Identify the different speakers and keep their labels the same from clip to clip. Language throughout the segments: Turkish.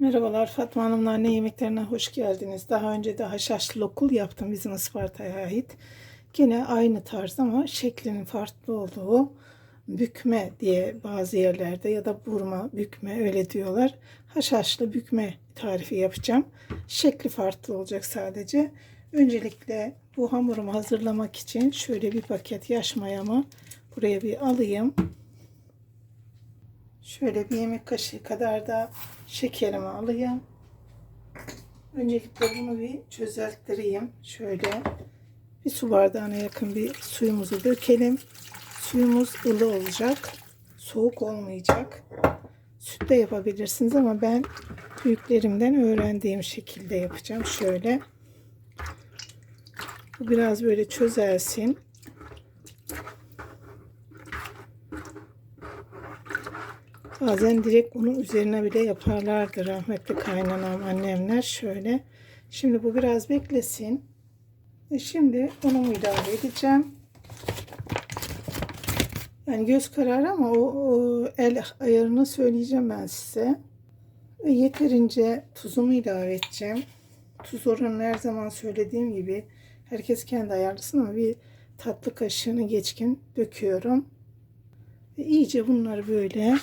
Speaker 1: Merhabalar Fatma Hanım'la anne yemeklerine hoş geldiniz. Daha önce de haşhaşlı lokul yaptım bizim Isparta'ya ait. Yine aynı tarz ama şeklinin farklı olduğu bükme diye bazı yerlerde ya da burma, bükme öyle diyorlar. Haşhaşlı bükme tarifi yapacağım. Şekli farklı olacak sadece. Öncelikle bu hamurumu hazırlamak için şöyle bir paket yaş mayamı buraya bir alayım. Şöyle bir yemek kaşığı kadar da şekerimi alayım. Öncelikle bunu bir çözelttireyim. Şöyle bir su bardağına yakın bir suyumuzu dökelim. Suyumuz ılı olacak. Soğuk olmayacak. Süt de yapabilirsiniz ama ben büyüklerimden öğrendiğim şekilde yapacağım. Şöyle. Bu biraz böyle çözelsin. Bazen direkt onun üzerine bile yaparlardı rahmetli kaynanam annemler şöyle. Şimdi bu biraz beklesin. Ve şimdi unumu ilave edeceğim. Yani göz kararı ama o, o el ayarını söyleyeceğim ben size. Ve yeterince tuzumu ilave edeceğim. Tuz oranını her zaman söylediğim gibi herkes kendi ayarlasın ama bir tatlı kaşığını geçkin döküyorum. Ve iyice bunları böyle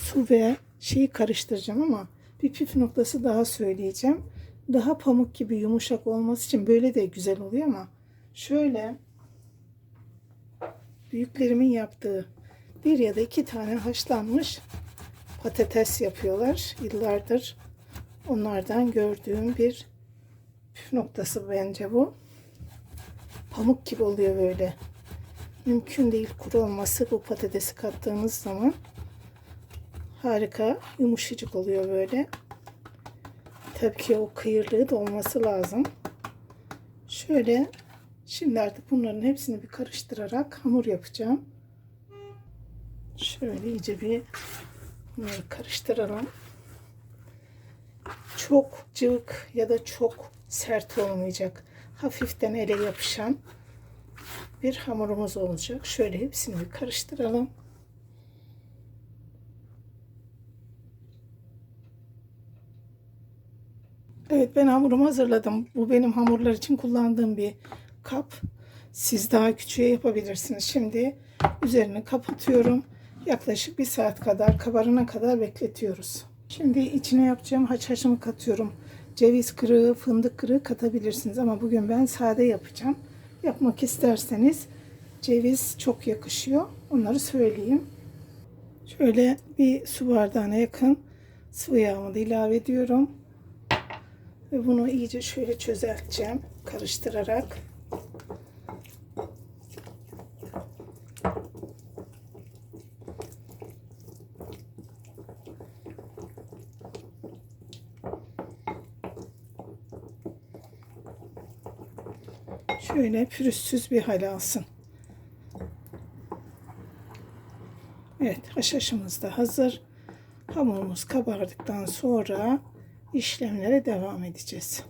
Speaker 1: su ve şeyi karıştıracağım ama bir püf noktası daha söyleyeceğim. Daha pamuk gibi yumuşak olması için böyle de güzel oluyor ama şöyle büyüklerimin yaptığı bir ya da iki tane haşlanmış patates yapıyorlar. Yıllardır onlardan gördüğüm bir püf noktası bence bu. Pamuk gibi oluyor böyle. Mümkün değil kuru olması bu patatesi kattığınız zaman harika yumuşacık oluyor böyle. Tabii ki o kıyırlığı da olması lazım. Şöyle şimdi artık bunların hepsini bir karıştırarak hamur yapacağım. Şöyle iyice bir bunları karıştıralım. Çok cıvık ya da çok sert olmayacak. Hafiften ele yapışan bir hamurumuz olacak. Şöyle hepsini bir karıştıralım. Evet ben hamurumu hazırladım. Bu benim hamurlar için kullandığım bir kap. Siz daha küçüğe yapabilirsiniz. Şimdi üzerini kapatıyorum. Yaklaşık bir saat kadar kabarına kadar bekletiyoruz. Şimdi içine yapacağım haşhaşımı katıyorum. Ceviz kırığı, fındık kırığı katabilirsiniz ama bugün ben sade yapacağım. Yapmak isterseniz ceviz çok yakışıyor. Onları söyleyeyim. Şöyle bir su bardağına yakın sıvı yağımı da ilave ediyorum. Ve bunu iyice şöyle çözelteceğim. Karıştırarak. Şöyle pürüzsüz bir hal alsın. Evet haşhaşımız da hazır. Hamurumuz kabardıktan sonra işlemlere devam edeceğiz.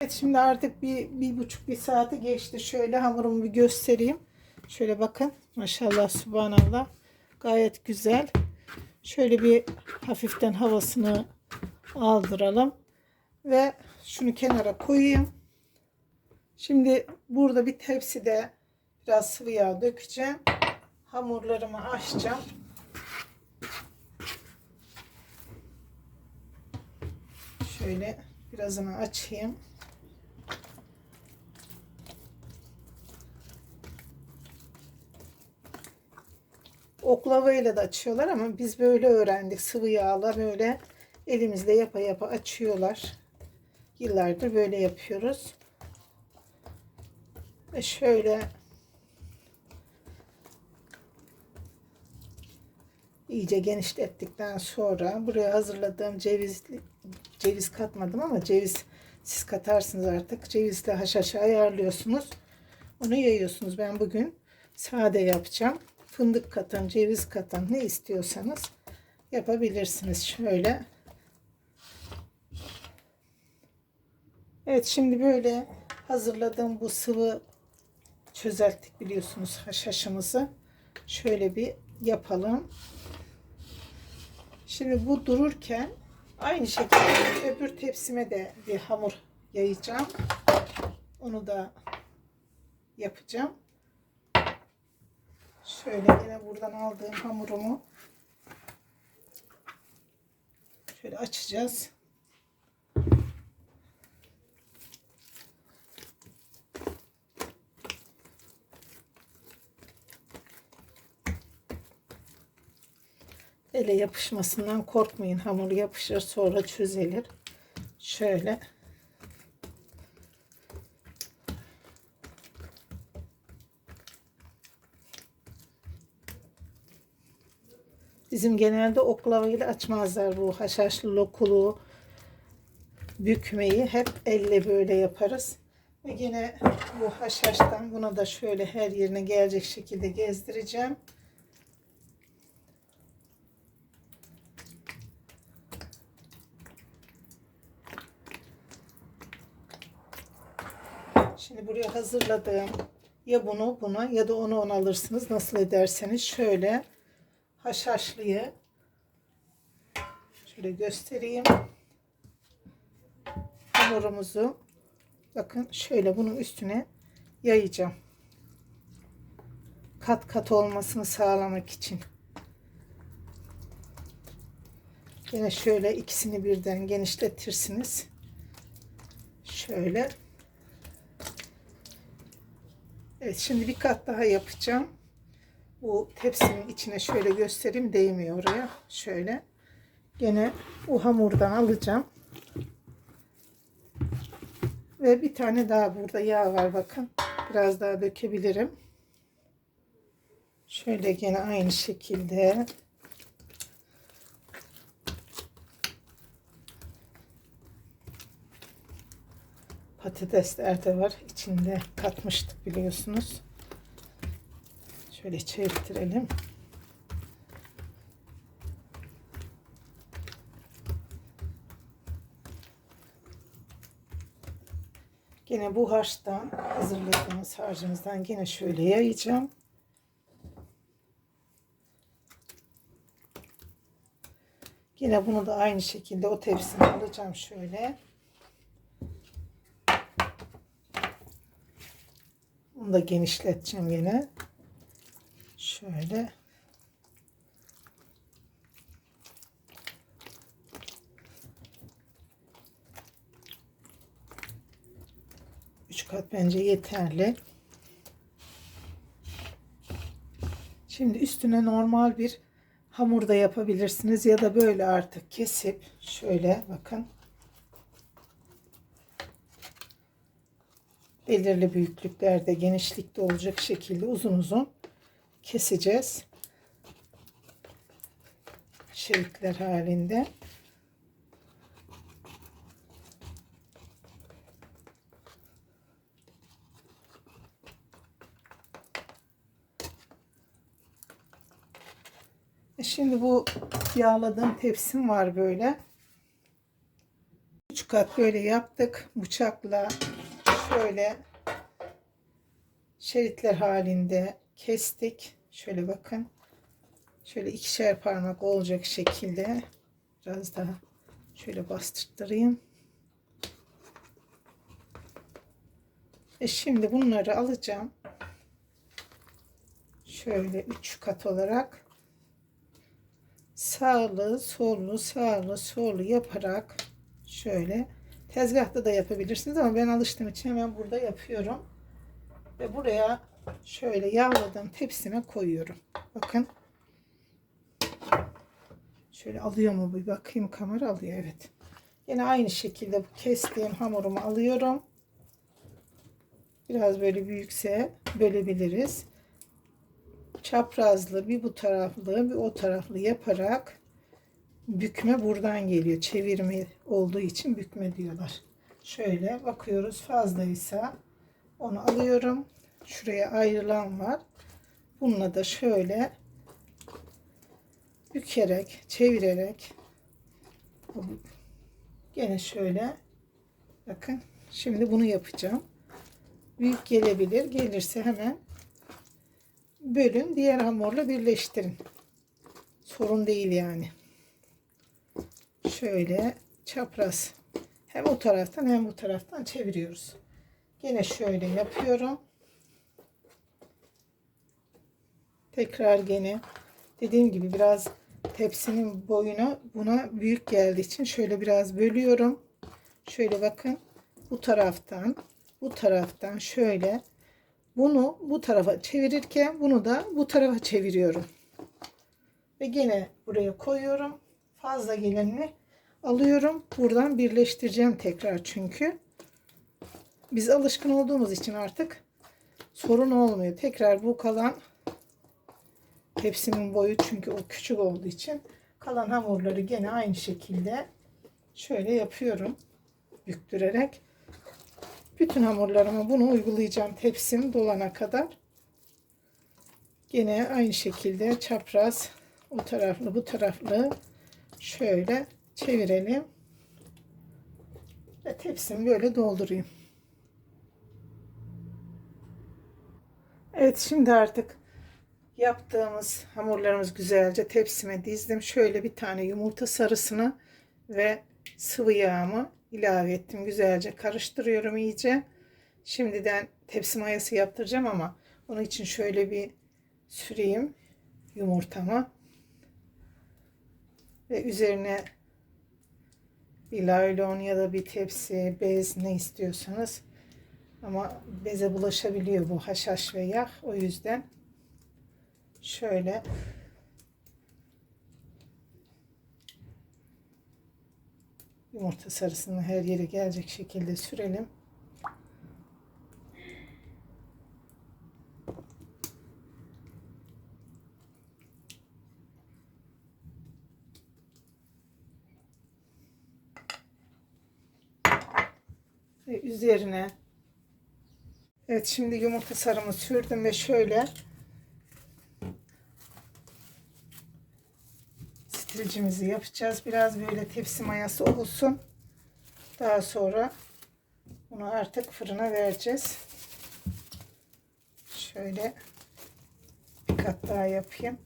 Speaker 1: Evet şimdi artık bir, bir buçuk bir saati geçti. Şöyle hamurumu bir göstereyim. Şöyle bakın. Maşallah subhanallah. Gayet güzel. Şöyle bir hafiften havasını aldıralım. Ve şunu kenara koyayım. Şimdi burada bir tepside biraz sıvı yağ dökeceğim. Hamurlarımı açacağım. Şöyle birazını açayım. Oklava ile de açıyorlar ama biz böyle öğrendik. Sıvı yağla böyle elimizle yapa yapa açıyorlar. Yıllardır böyle yapıyoruz. Ve şöyle iyice genişlettikten sonra buraya hazırladığım ceviz ceviz katmadım ama ceviz siz katarsınız artık. Cevizle haşhaşı ayarlıyorsunuz. Onu yayıyorsunuz. Ben bugün sade yapacağım. Fındık katın, ceviz katın ne istiyorsanız yapabilirsiniz. Şöyle. Evet şimdi böyle hazırladığım bu sıvı çözelttik biliyorsunuz haşhaşımızı. Şöyle bir yapalım. Şimdi bu dururken Aynı şekilde öbür tepsime de bir hamur yayacağım. Onu da yapacağım. Şöyle yine buradan aldığım hamurumu şöyle açacağız. Ele yapışmasından korkmayın. Hamur yapışır sonra çözelir. Şöyle. Bizim genelde oklavayla açmazlar bu haşhaşlı lokulu bükmeyi hep elle böyle yaparız. Ve yine bu haşhaştan bunu da şöyle her yerine gelecek şekilde gezdireceğim. Şimdi buraya hazırladığım ya bunu buna ya da onu ona alırsınız. Nasıl ederseniz şöyle haşhaşlıyı şöyle göstereyim. Hamurumuzu bakın şöyle bunun üstüne yayacağım. Kat kat olmasını sağlamak için. Yine şöyle ikisini birden genişletirsiniz. Şöyle. Evet şimdi bir kat daha yapacağım. Bu tepsinin içine şöyle göstereyim değmiyor oraya. Şöyle. Gene bu hamurdan alacağım. Ve bir tane daha burada yağ var bakın. Biraz daha dökebilirim. Şöyle gene aynı şekilde. Patatesler de var. içinde katmıştık biliyorsunuz. Şöyle çevirtirelim. Yine bu harçtan hazırladığımız harcımızdan yine şöyle yayacağım. Yine bunu da aynı şekilde o tepsine alacağım şöyle. Da genişleteceğim yine. Şöyle. Üç kat bence yeterli. Şimdi üstüne normal bir hamur da yapabilirsiniz ya da böyle artık kesip şöyle bakın belirli büyüklüklerde genişlikte olacak şekilde uzun uzun keseceğiz. Şeritler halinde. E Şimdi bu yağladığım tepsim var böyle. Üç kat böyle yaptık. Bıçakla şöyle şeritler halinde kestik. Şöyle bakın. Şöyle ikişer parmak olacak şekilde biraz daha şöyle bastırtırayım. E şimdi bunları alacağım. Şöyle üç kat olarak sağlı, sollu, sağlı, sollu yaparak şöyle tezgahta da yapabilirsiniz ama ben alıştığım için hemen burada yapıyorum. Ve buraya şöyle yağladığım tepsime koyuyorum. Bakın. Şöyle alıyor mu bir bakayım kamera alıyor evet. Yine aynı şekilde bu kestiğim hamurumu alıyorum. Biraz böyle büyükse bölebiliriz. Çaprazlı bir bu taraflı bir o taraflı yaparak bükme buradan geliyor. Çevirme olduğu için bükme diyorlar. Şöyle bakıyoruz fazlaysa onu alıyorum. Şuraya ayrılan var. Bununla da şöyle bükerek, çevirerek gene şöyle bakın şimdi bunu yapacağım. Büyük gelebilir. Gelirse hemen bölün. Diğer hamurla birleştirin. Sorun değil yani. Şöyle çapraz hem o taraftan hem bu taraftan çeviriyoruz. Yine şöyle yapıyorum. Tekrar gene dediğim gibi biraz tepsinin boyuna buna büyük geldiği için şöyle biraz bölüyorum. Şöyle bakın bu taraftan bu taraftan şöyle bunu bu tarafa çevirirken bunu da bu tarafa çeviriyorum. Ve gene buraya koyuyorum. Fazla gelenini alıyorum. Buradan birleştireceğim tekrar çünkü. Biz alışkın olduğumuz için artık sorun olmuyor. Tekrar bu kalan tepsimin boyu çünkü o küçük olduğu için kalan hamurları gene aynı şekilde şöyle yapıyorum. Büktürerek. Bütün hamurlarıma bunu uygulayacağım tepsim dolana kadar. Gene aynı şekilde çapraz o taraflı bu taraflı şöyle çevirelim. Ve tepsimi böyle doldurayım. Evet şimdi artık yaptığımız hamurlarımız güzelce tepsime dizdim. Şöyle bir tane yumurta sarısını ve sıvı yağımı ilave ettim. Güzelce karıştırıyorum iyice. Şimdiden tepsi mayası yaptıracağım ama onun için şöyle bir süreyim yumurtamı. Ve üzerine bir laylon ya da bir tepsi, bez ne istiyorsanız ama beze bulaşabiliyor bu haşhaş ve yağ. O yüzden şöyle yumurta sarısını her yere gelecek şekilde sürelim. Üzerine Evet şimdi yumurta sarımı sürdüm ve şöyle stilcimizi yapacağız. Biraz böyle tepsi mayası olsun. Daha sonra bunu artık fırına vereceğiz. Şöyle bir kat daha yapayım.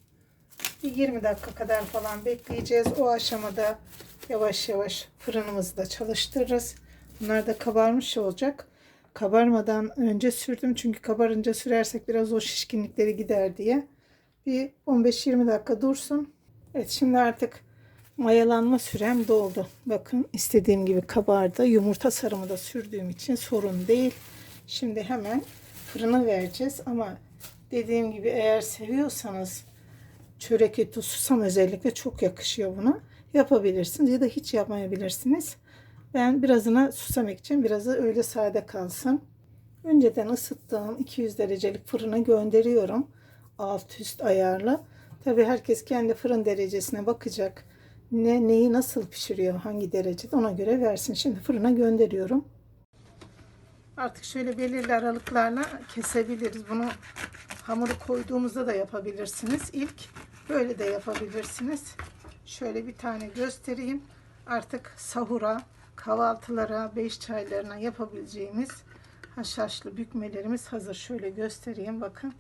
Speaker 1: Bir 20 dakika kadar falan bekleyeceğiz. O aşamada yavaş yavaş fırınımızı da çalıştırırız. Bunlar da kabarmış olacak. Kabarmadan önce sürdüm. Çünkü kabarınca sürersek biraz o şişkinlikleri gider diye. Bir 15-20 dakika dursun. Evet şimdi artık mayalanma sürem doldu. Bakın istediğim gibi kabardı. Yumurta sarımı da sürdüğüm için sorun değil. Şimdi hemen fırına vereceğiz. Ama dediğim gibi eğer seviyorsanız çörek eti susam özellikle çok yakışıyor buna. Yapabilirsiniz ya da hiç yapmayabilirsiniz. Ben birazına susam ekeceğim. Birazı öyle sade kalsın. Önceden ısıttığım 200 derecelik fırına gönderiyorum. Alt üst ayarlı. Tabi herkes kendi fırın derecesine bakacak. Ne neyi nasıl pişiriyor, hangi derecede ona göre versin. Şimdi fırına gönderiyorum. Artık şöyle belirli aralıklarla kesebiliriz. Bunu hamuru koyduğumuzda da yapabilirsiniz. İlk böyle de yapabilirsiniz. Şöyle bir tane göstereyim. Artık sahura, kahvaltılara, beş çaylarına yapabileceğimiz haşhaşlı bükmelerimiz hazır. Şöyle göstereyim bakın.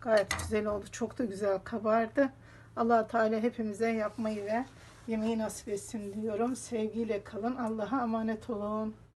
Speaker 1: Gayet güzel oldu. Çok da güzel kabardı. allah Teala hepimize yapmayı ve yemeği nasip etsin diyorum. Sevgiyle kalın. Allah'a emanet olun.